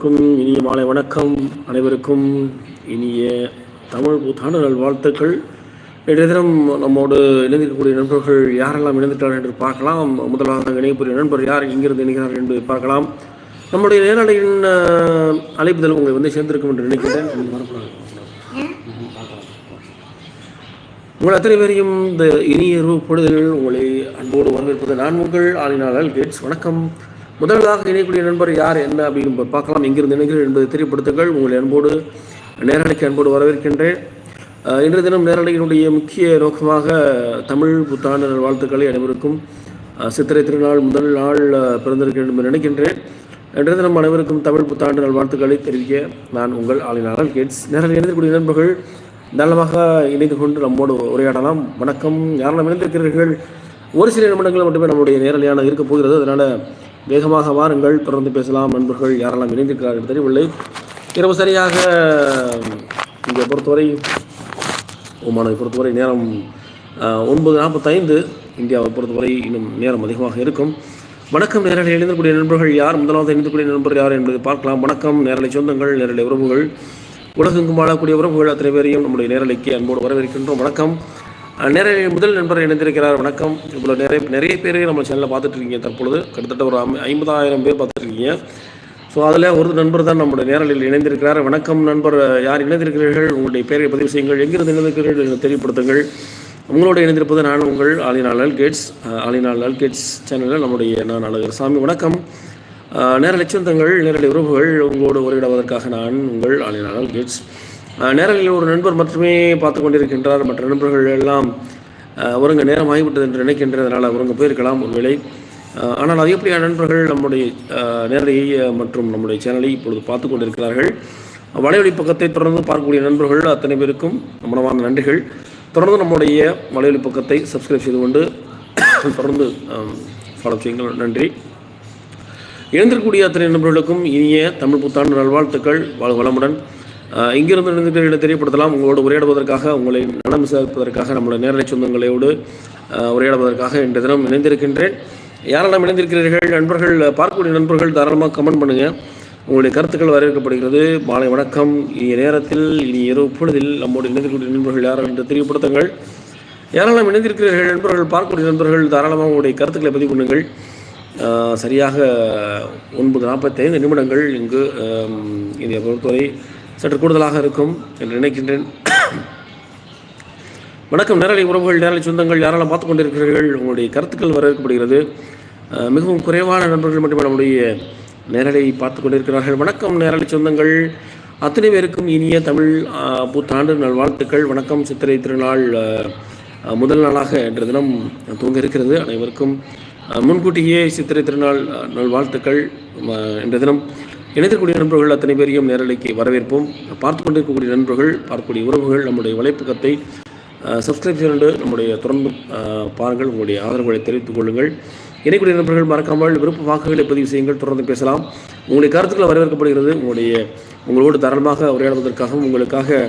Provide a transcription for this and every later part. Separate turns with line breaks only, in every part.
அனைவருக்கும் இனிய மாலை வணக்கம். அனைவருக்கும் இனிய தமிழ் புத்தாண்டு நல்வாழ்த்துக்கள் இன்றைய தினம் நம்மோடு இணைந்திருக்கக்கூடிய நண்பர்கள் யாரெல்லாம் இணைந்துட்டார்கள் என்று பார்க்கலாம். முதலாக இணையக்கூடிய நண்பர் யார் எங்கிருந்து இணைகிறார் என்று பார்க்கலாம். நம்முடைய நேரலையின் அழைப்புதல் உங்களை வந்து சேர்ந்திருக்கும் என்று நினைக்கிறேன். உங்கள் அத்தனை பேரையும் இந்த இனிய பொழுதில் உங்களை அன்போடு வரவேற்பது நான் உங்கள் ஆளினாளர் கேட்ஸ். வணக்கம். முதலாக இணையக்கூடிய நண்பர் யார் என்ன அப்படின்னு பார்க்கலாம். எங்கிருந்து இணைகிறேன் என்பதை தெரியப்படுத்துங்கள். உங்கள் அன்போடு நேரலைக்கு அன்போடு வரவேற்கின்றேன். இன்றைய தினம் நேரலையினுடைய முக்கிய நோக்கமாக தமிழ் புத்தாண்டு வாழ்த்துக்களை அனைவருக்கும் சித்திரை திருநாள் முதல் நாள் பிறந்திருக்கிறேன் என்று நினைக்கின்றேன். இன்றைய தினம் அனைவருக்கும் தமிழ் புத்தாண்டு நல்வாழ்த்துக்களை தெரிவிக்க நான் உங்கள் ஆளினாளர் கேட்ஸ் நேரில் இணைந்திருக்கக்கூடிய நண்பர்கள் தாராளமாக இணைந்து கொண்டு நம்மோடு உரையாடலாம். வணக்கம். யாரெல்லாம் இணைந்திருக்கிறீர்கள் ஒரு சில நிமிடங்கள் மட்டுமே நம்முடைய நேரலையான இருக்கப் போகிறது. அதனால் வேகமாக வாருங்கள். தொடர்ந்து பேசலாம். நண்பர்கள் யாரெல்லாம் இணைந்திருக்கிறார்கள் என்று தெரியவில்லை. இரவு சரியாக இங்கே பொறுத்தவரை ஓமானை பொறுத்தவரை நேரம் ஒன்பது நாற்பத்தைந்து. இந்தியாவை பொறுத்தவரை இன்னும் நேரம் அதிகமாக இருக்கும். வணக்கம் நேரலை எழுந்தக்கூடிய நண்பர்கள் யார்? முதலாவது இணைந்தக்கூடிய நண்பர் யார் என்பதை பார்க்கலாம். வணக்கம் நேரலை சொந்தங்கள் நேரலை உறவுகள். உலகெங்கும் வாழக்கூடிய உறவுகள் அத்தனை பேரையும் நம்முடைய நேரலைக்கு அன்போடு வரவேற்கின்றோம். வணக்கம். நிறைய முதல் நண்பர் இணைந்திருக்கிறார். வணக்கம். இவ்வளோ நிறைய நிறைய பேர் நம்ம சேனலில் பார்த்துட்டு இருக்கீங்க தற்பொழுது. கிட்டத்தட்ட ஒரு ஐம்பதாயிரம் பேர் பார்த்துருக்கீங்க ஸோ அதில் ஒரு நண்பர் தான் நம்முடைய நேரலில் இணைந்திருக்கிறார். வணக்கம் நண்பர். யார் இணைந்திருக்கிறீர்கள்? உங்களுடைய பெயரை பதிவு செய்யுங்கள். எங்கிருந்து இணைந்திருக்கிறீர்கள் என்று தெரியப்படுத்துங்கள். உங்களோடு இணைந்திருப்பது நான் உங்கள் ஆலினால் கேட்ஸ். ஆலினால் கேட்ஸ் சேனலில் நம்முடைய நான் அழகர் சாமி. வணக்கம். நேர லட்சந்தங்கள் நேரடி உறவுகள் உங்களோடு உரையிடுவதற்காக நான் உங்கள் ஆலினால் கேட்ஸ். நேரங்களில் ஒரு நண்பர் மட்டுமே பார்த்து கொண்டிருக்கின்றார். மற்ற நண்பர்கள் எல்லாம் அஹ், ஒருங்க நேரம் ஆகிவிட்டது என்று நினைக்கின்றேன் அதனால் ஒருங்க போயிருக்கலாம் ஒருவேளை. ஆனால் அதிகப்படியான நண்பர்கள் நம்முடைய நேரடியை மற்றும் நம்முடைய சேனலை இப்பொழுது பார்த்து கொண்டிருக்கிறார்கள். வலையொலி பக்கத்தை தொடர்ந்து பார்க்கக்கூடிய நண்பர்கள் அத்தனை பேருக்கும் மனமான நன்றிகள். தொடர்ந்து நம்முடைய வலையொலி பக்கத்தை சப்ஸ்கிரைப் செய்து கொண்டு தொடர்ந்து ஃபாலோ செய்யுங்கள். நன்றி. இணைந்திருக்கக்கூடிய அத்தனை நண்பர்களுக்கும் இனிய தமிழ் புத்தாண்டு நல்வாழ்த்துக்கள். வளமுடன். இங்கிருந்து இணைந்திருக்கிற தெரியப்படுத்தலாம். உங்களோடு உரையாடுவதற்காக உங்களை நலம் விசாரிப்பதற்காக நம்முடைய நேரலை சொந்தங்களோடு உரையாடுவதற்காக இன்று தினம் இணைந்திருக்கின்றேன். யாரெல்லாம் இணைந்திருக்கிறீர்கள்? நண்பர்கள் பார்க்கக்கூடிய நண்பர்கள் தாராளமாக கமெண்ட் பண்ணுங்கள் உங்களுடைய கருத்துக்கள் வரவேற்கப்படுகிறது. மாலை வணக்கம். இனிய நேரத்தில் இனி இரவு பொழுதில் நம்மோடு இணைந்திருக்கக்கூடிய நண்பர்கள் யார் என்று தெரியப்படுத்துங்கள். யாரெல்லாம் இணைந்திருக்கிறீர்கள்? நண்பர்கள் பார்க்கக்கூடிய நண்பர்கள் தாராளமாக உங்களுடைய கருத்துக்களை பதிவு பண்ணுங்கள். சரியாக ஒன்பது நாற்பத்தைந்து நிமிடங்கள் இங்கு இதை பொறுத்தவரை சற்று கூடுதலாக இருக்கும் என்று நினைக்கின்றேன். வணக்கம். நேரலை உறவுகள் நேரலை சொந்தங்கள் யாரெல்லாம் பார்த்து கொண்டிருக்கிறீர்கள் உங்களுடைய கருத்துக்கள் வரவேற்கப்படுகிறது. மிகவும் குறைவான நண்பர்கள் மட்டுமே நம்முடைய நேரலை பார்த்து கொண்டிருக்கிறார்கள். வணக்கம் நேரலை சொந்தங்கள். அத்தனை பேருக்கும் இனிய தமிழ் புத்தாண்டு நல்வாழ்த்துக்கள். வணக்கம் சித்திரை திருநாள் முதல் நாளாக இன்று தினம் துவங்க இருக்கிறது. அனைவருக்கும் முன்கூட்டியே சித்திரை திருநாள் நல்வாழ்த்துக்கள். என்ற தினம் இணைந்திருக்கக்கூடிய நண்பர்கள் அத்தனை பேரையும் நேரலைக்கு வரவேற்போம். பார்த்து கொண்டிருக்கக்கூடிய நண்பர்கள் பார்க்கக்கூடிய உறவுகள் நம்முடைய வலைப்பக்கத்தை சப்ஸ்கிரைப் செய்து நம்முடைய தொடர்ந்து பாருங்கள் உங்களுடைய ஆதரவுகளை தெரிவித்துக் கொள்ளுங்கள். இணைக்கூடிய நண்பர்கள் மறக்காமல் விருப்ப வாக்குகளை பதிவு செய்யுங்கள். தொடர்ந்து பேசலாம். உங்களுடைய கருத்துக்களை வரவேற்கப்படுகிறது. உங்களுடைய உங்களோடு தாராளமாக உரையாடுவதற்காகவும் உங்களுக்காக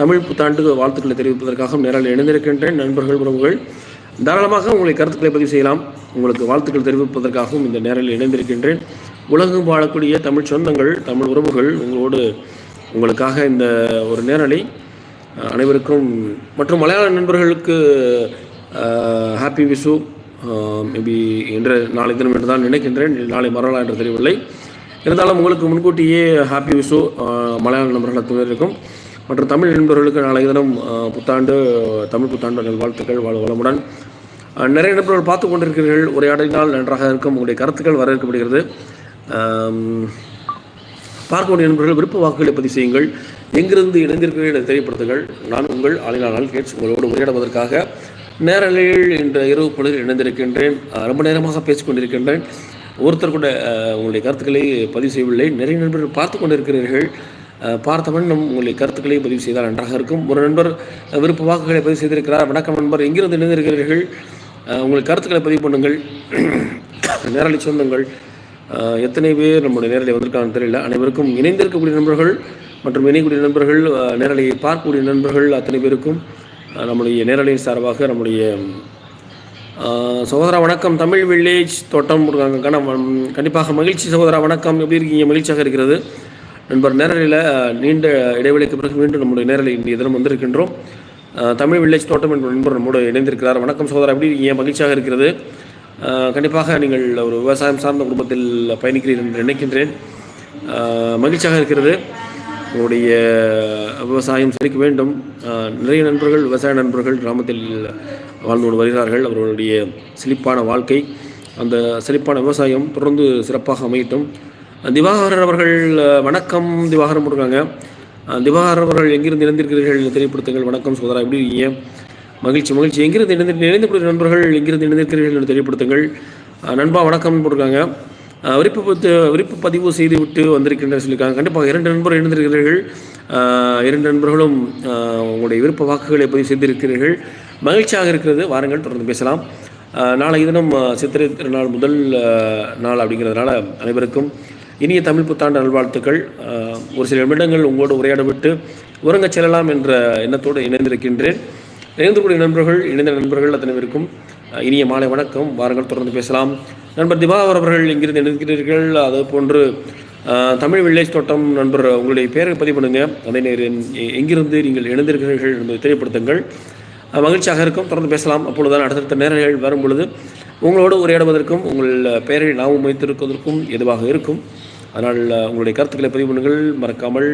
தமிழ் புத்தாண்டு வாழ்த்துக்களை தெரிவிப்பதற்காகவும் நேரில் இணைந்திருக்கின்றேன். நண்பர்கள் உறவுகள் தாராளமாக உங்களுடைய கருத்துக்களை பதிவு செய்யலாம். உங்களுக்கு வாழ்த்துக்கள் தெரிவிப்பதற்காகவும் இந்த நேரில் இணைந்திருக்கின்றேன். உலகம் வாழக்கூடிய தமிழ் சொந்தங்கள் தமிழ் உறவுகள் உங்களோடு உங்களுக்காக இந்த ஒரு நேரலை அனைவருக்கும் மற்றும் மலையாள நண்பர்களுக்கு ஹாப்பி விஷு மேபி இன்று நாளை தினம் என்று தான் நினைக்கின்றேன். நாளை மறுநாள் என்று தெரியவில்லை. இருந்தாலும் உங்களுக்கு முன்கூட்டியே ஹாப்பி விஷு மலையாள நண்பர்கள் அத்தனை மற்றும் தமிழ் நண்பர்களுக்கு நாளை தினம் புத்தாண்டு தமிழ் புத்தாண்டு வாழ்த்துக்கள் வாழ் வளமுடன். நிறைய நண்பர்கள் பார்த்து கொண்டிருக்கிறீர்கள். உரையாடினால் நன்றாக இருக்கும். உங்களுடைய கருத்துக்கள் வரவேற்கப்படுகிறது. பார்க்கக்கூடிய நண்பர்கள் விருப்ப வாக்குகளை பதிவு செய்யுங்கள். எங்கிருந்து இணைந்திருக்கிறீர்கள் என தெரியப்படுத்துங்கள். நான் உங்கள் ஆளினால் கேட்ஸ் உங்களோடு உரையாடுவதற்காக நேரலையில் இன்ற இரவு பொழுதில் இணைந்திருக்கின்றேன். ரொம்ப நேரமாக பேசிக்கொண்டிருக்கின்றேன் ஒருத்தர் கூட உங்களுடைய கருத்துக்களை பதிவு செய்யவில்லை. நிறைய நண்பர்கள் பார்த்து கொண்டிருக்கிறீர்கள். பார்த்தவன் நம் உங்களுடைய கருத்துக்களை பதிவு செய்தால் நன்றாக இருக்கும். ஒரு நண்பர் விருப்ப வாக்குகளை பதிவு செய்திருக்கிறார். வணக்கம் நண்பர் எங்கிருந்து இணைந்திருக்கிறீர்கள்? உங்கள் கருத்துக்களை பதிவு பண்ணுங்கள். நேரலை சொந்தங்கள் எத்தனை பேர் நம்முடைய நேரலை வந்திருக்காங்கன்னு தெரியல. அனைவருக்கும் இணைந்திருக்கக்கூடிய நண்பர்கள் மற்றும் இணையக்கூடிய நண்பர்கள் நேரலையை பார்க்கக்கூடிய நண்பர்கள் அத்தனை பேருக்கும் நம்முடைய நேரலையின் சார்பாக நம்முடைய சகோதரா வணக்கம். தமிழ் வில்லேஜ் தோட்டம் இருக்காங்க கண்டிப்பாக மகிழ்ச்சி சகோதரா வணக்கம். எப்படி இருக்கீங்க? மகிழ்ச்சியாக இருக்கிறது. நண்பர் நேரலையில் நீண்ட இடைவெளிக்கு பிறகு மீண்டும் நம்முடைய நேரலை இன்றைய தினம் வந்திருக்கின்றோம். தமிழ் வில்லேஜ் தோட்டம் என்ற நண்பர் நம்மோடு இணைந்திருக்கிறார். வணக்கம் சகோதரா எப்படி இருக்கீங்க? மகிழ்ச்சியாக இருக்கிறது. கண்டிப்பாக நீங்கள் ஒரு விவசாயம் சார்ந்த குடும்பத்தில் பயணிக்கிறீர்கள் என்று நினைக்கின்றேன். மகிழ்ச்சியாக இருக்கிறது. உங்களுடைய விவசாயம் செழிக்க வேண்டும். நிறைய நண்பர்கள் விவசாய நண்பர்கள் கிராமத்தில் வாழ்ந்து கொண்டு வருகிறார்கள். அவர்களுடைய செழிப்பான வாழ்க்கை அந்த செழிப்பான விவசாயம் தொடர்ந்து சிறப்பாக அமையட்டும். திவாகரன் அவர்கள் வணக்கம். திவாகரன் போட்டிருக்காங்க. திவாகரன் அவர்கள் எங்கிருந்து இணைந்திருக்கிறீர்கள் தெரியப்படுத்துங்கள். வணக்கம் சோதரா எப்படி இருக்கீங்க? மகிழ்ச்சி மகிழ்ச்சி. எங்கிருந்து இணைந்து இணைந்து நண்பர்கள் எங்கிருந்து இணைந்திருக்கிறீர்கள் என்று தெரியப்படுத்துங்கள். நண்பா வணக்கம் போட்டிருக்காங்க. ஆஹ் விருப்பு விருப்பு பதிவு செய்து விட்டு வந்திருக்கின்ற சொல்லியிருக்காங்க. கண்டிப்பாக இரண்டு நண்பர்கள் இணைந்திருக்கிறீர்கள். இரண்டு நண்பர்களும் உங்களுடைய விருப்ப வாக்குகளை பதிவு செய்திருக்கிறீர்கள். மகிழ்ச்சியாக இருக்கிறது. வாருங்கள் தொடர்ந்து பேசலாம். நாளை தினம் சித்திரை திருநாள் முதல் நாள் அப்படிங்கிறதுனால அனைவருக்கும் இனிய தமிழ் புத்தாண்டு நல்வாழ்த்துக்கள். ஒரு சில நிமிடங்கள் உங்களோடு உரையாடப்பட்டு உறங்கச் செல்லலாம் என்ற எண்ணத்தோடு இணைந்திருக்கின்றேன். இணைந்திருக்கூடிய நண்பர்கள் இணைந்த நண்பர்கள் அத்தனை பேருக்கும் இனிய மாலை வணக்கம். வாருங்கள் தொடர்ந்து பேசலாம். நண்பர் திபாவர் அவர்கள் இங்கிருந்து இணைக்கிறீர்கள் அது போன்று தமிழ் வில்லேஜ் தோட்டம் நண்பர் உங்களுடைய பெயரை பதிவு பண்ணுங்க. அதே நேரம் எங்கிருந்து நீங்கள் இணைந்திருக்கிறீர்கள் என்பதை தெரியப்படுத்துங்கள். மகிழ்ச்சியாக இருக்கும். தொடர்ந்து பேசலாம். அப்பொழுதுதான் அடுத்தடுத்த நேரங்கள் வரும் பொழுது உங்களோடு உரையாடுவதற்கும் உங்கள் பெயரை நாமும் வைத்திருப்பதற்கும் எதுவாக இருக்கும். அதனால் உங்களுடைய கருத்துக்களை பதிவு பண்ணுங்கள். மறக்காமல்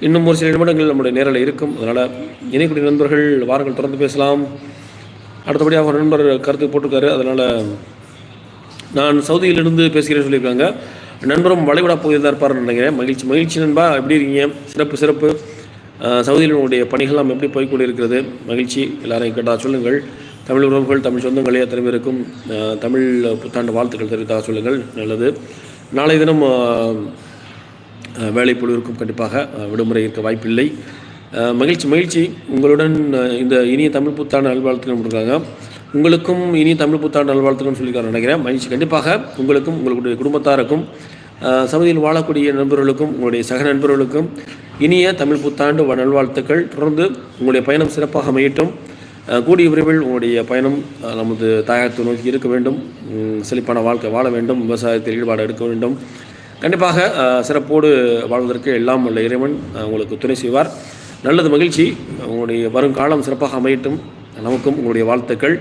இன்னும் ஒரு சில நிமிடங்கள் நம்முடைய நேரில் இருக்கும். அதனால் இணைக்கூடிய நண்பர்கள் வாரங்கள் தொடர்ந்து பேசலாம். அடுத்தபடியாக ஒரு நண்பர் கருத்து போட்டிருக்காரு. அதனால் நான் சவுதியிலிருந்து பேசுகிறேன்னு சொல்லியிருக்காங்க. நண்பரும் வளைகுடா பகுதியில் தான் இருப்பார்னு நினைக்கிறேன். மகிழ்ச்சி மகிழ்ச்சி நண்பா. எப்படி இருக்கீங்க? சிறப்பு சிறப்பு. அஹ், சவுதியில் உங்களுடைய பணிகள்லாம் எப்படி போய்க்கொண்டு இருக்கிறது மகிழ்ச்சி. எல்லாரையும் கேட்டால் சொல்லுங்கள். தமிழ் உறவுகள் தமிழ் சொந்தங்களே அத்தனை பேருக்கும் தமிழ் புத்தாண்டு வாழ்த்துக்கள் தெரிவித்தாக சொல்லுங்கள். நல்லது. நாளை தினம் அஹ், வேலைப்பொழு இருக்கும் கண்டிப்பாக விடுமுறை இருக்க வாய்ப்பில்லை. மகிழ்ச்சி மகிழ்ச்சி. உங்களுடன் இந்த இனிய தமிழ் புத்தாண்டு நல்வாழ்த்துக்கள் கொடுக்குறாங்க உங்களுக்கும் இனிய தமிழ் புத்தாண்டு நல்வாழ்த்துக்கள்னு சொல்லி நினைக்கிறேன். மகிழ்ச்சி கண்டிப்பாக. உங்களுக்கும் உங்களுடைய குடும்பத்தாருக்கும் அஹ், வாழக்கூடிய நண்பர்களுக்கும் உங்களுடைய சக நண்பர்களுக்கும் இனிய தமிழ் புத்தாண்டு வ- நல்வாழ்த்துக்கள். தொடர்ந்து உங்களுடைய பயணம் சிறப்பாக அமையட்டும். கூடிய விரைவில் உங்களுடைய பயணம் நமது தாயகத்தை நோக்கி இருக்க வேண்டும். செழிப்பான வாழ்க்கை வாழ வேண்டும். விவசாயத்தில் ஈடுபாடு எடுக்க வேண்டும். கண்டிப்பாக சிறப்போடு வாழ்வதற்கு எல்லாம் உள்ள இறைவன் உங்களுக்கு துணை செய்வார். நல்லது மகிழ்ச்சி. உங்களுடைய வருங்காலம் சிறப்பாக அமையட்டும். நமக்கும் உங்களுடைய வாழ்த்துக்கள்.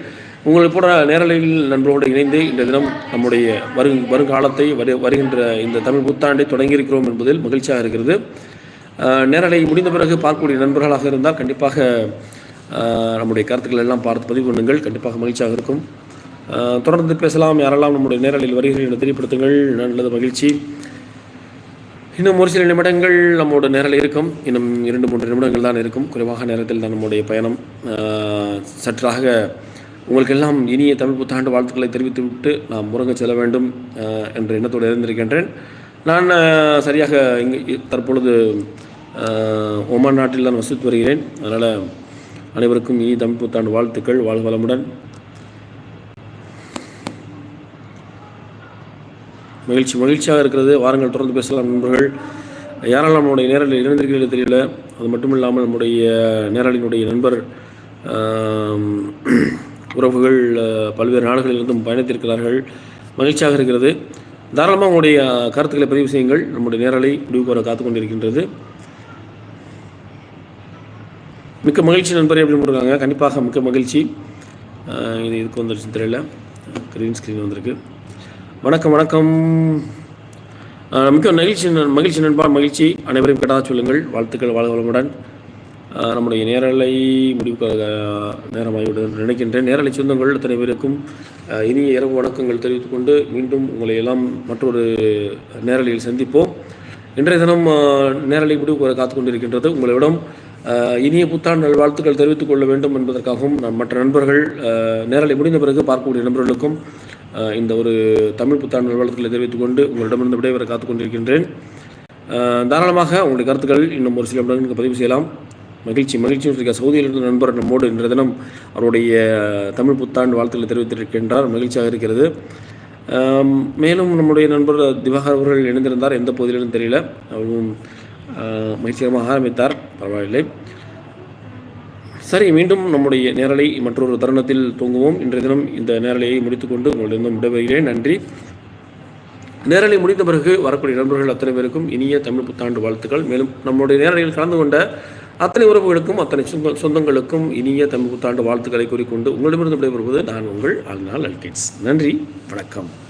உங்களை போன்ற நேரலையில் நண்பரோடு இணைந்து இந்த தினம் நம்முடைய வரு வருங்காலத்தை வரு வருகின்ற இந்த தமிழ் புத்தாண்டை தொடங்கியிருக்கிறோம் என்பதில் மகிழ்ச்சியாக இருக்கிறது. நேரலை முடிந்த பிறகு பார்க்கக்கூடிய நண்பர்களாக இருந்தால் கண்டிப்பாக நம்முடைய கருத்துக்கள் எல்லாம் பார்த்து பதிவு பண்ணுங்கள். கண்டிப்பாக மகிழ்ச்சியாக இருக்கும். தொடர்ந்து பேசலாம். யாரெல்லாம் நம்முடைய நேரலில் வருகிறீர்கள் என தெரியப்படுத்துங்கள். நல்லது மகிழ்ச்சி. இன்னும் ஒரு சில நிமிடங்கள் நம்மோட நேரில் இருக்கும். இன்னும் இரண்டு மூன்று நிமிடங்கள் தான் இருக்கும். குறைவாக நேரத்தில் தான் நம்முடைய பயணம் சற்றாக உங்களுக்கெல்லாம் இனிய தமிழ் புத்தாண்டு வாழ்த்துக்களை தெரிவித்துவிட்டு நாம் முருங்க செல்ல வேண்டும் என்ற எண்ணத்தோடு இருந்திருக்கின்றேன் நான் சரியாக இங்கே தற்பொழுது ஒமான் நாட்டில் தான் வசித்து வருகிறேன். அதனால் அனைவருக்கும் இனி தமிழ் புத்தாண்டு வாழ்த்துக்கள். வாழ்க வளமுடன். மகிழ்ச்சி மகிழ்ச்சியாக இருக்கிறது. வாரங்கள் தொடர்ந்து பேசலாம் நண்பர்கள். யாரால் நம்முடைய நேரலில் இணைந்திருக்கிறீர்கள் தெரியல. அது மட்டும் இல்லாமல் நம்முடைய நேரலினுடைய நண்பர் உறவுகள் பல்வேறு நாடுகளிலிருந்தும் பயணித்திருக்கிறார்கள். மகிழ்ச்சியாக இருக்கிறது. தாராளமாக உங்களுடைய கருத்துக்களை பதிவு செய்யுங்கள். நம்முடைய நேரலை முடிவுக்கு வர காத்து கொண்டிருக்கின்றது மிக்க மகிழ்ச்சி நண்பரே அப்படின்னு போட்டிருக்காங்க. கண்டிப்பாக மிக்க மகிழ்ச்சி. இது இதுக்கு வந்துருச்சு தெரியல. க்ரீன் ஸ்க்ரீன் வந்திருக்கு. வணக்கம் வணக்கம். மிக்க மகிழ்ச்சி நண்- மகிழ்ச்சி நண்பா மகிழ்ச்சி. அனைவரையும் கேட்டதாக சொல்லுங்கள். வாழ்த்துக்கள் வாழ்க வளமுடன். நம்முடைய நேரலை முடிவுக்காக நேரமாகிவிடும் நினைக்கின்றேன். நேரலை சொந்தங்கள் அத்தனை பேருக்கும் இனிய இரவு வணக்கங்கள் தெரிவித்துக் கொண்டு மீண்டும் உங்களை எல்லாம் மற்றொரு நேரலையில் சந்திப்போம். இன்றைய தினம் நேரலை முடிவுக்கு வர காத்து கொண்டிருக்கின்றது உங்களிடம். இனிய புத்தாண்டு நல்வாழ்த்துக்கள் தெரிவித்துக் கொள்ள வேண்டும் என்பதற்காகவும் நான் மற்ற நண்பர்கள் நேரலை முடிந்த பிறகு பார்க்கக்கூடிய நண்பர்களுக்கும் இந்த ஒரு தமிழ் புத்தாண்டு நல்வாழ்த்துக்களை தெரிவித்துக் கொண்டு உங்களிடமிருந்து விடைபெற காத்துக் கொண்டிருக்கின்றேன். தாராளமாக உங்களுடைய கருத்துக்கள் இன்னும் ஒரு சில நிமிடங்களுக்கு பதிவு செய்யலாம். மகிழ்ச்சி மகிழ்ச்சி இருக்க சவுதியில் இருந்த நண்பர் நம்மோடு இன்றைய தினம் அவருடைய தமிழ் புத்தாண்டு வாழ்த்துக்களை தெரிவித்திருக்கின்றார். மகிழ்ச்சியாக இருக்கிறது. மேலும் நம்முடைய நண்பர் திவாகர் அவர்கள் இணைந்திருந்தார். எந்த பகுதியிலும் தெரியல. அவரும் மகிழ்ச்சிகரமாக ஆரம்பித்தார். பரவாயில்லை. சரி மீண்டும் நம்முடைய நேரலை மற்றொரு தருணத்தில் தூங்குவோம். இன்றைய தினம் இந்த நேரலையை முடித்துக்கொண்டு உங்களிடம் விடைபெறுகிறேன். நன்றி. நேரலை முடிந்த பிறகு வரக்கூடிய நண்பர்கள் அத்தனை பேருக்கும் இனிய தமிழ் புத்தாண்டு வாழ்த்துக்கள். மேலும் நம்முடைய நேரலையில் கலந்து கொண்ட அத்தனை உறவுகளுக்கும் அத்தனை சொந்த சொந்தங்களுக்கும் இனிய தமிழ் புத்தாண்டு வாழ்த்துக்களை கூறிக்கொண்டு உங்களிடமிருந்து விடைபெறுவது நான் உங்கள் அல்நாள் அல்கேட்ஸ். நன்றி. வணக்கம்.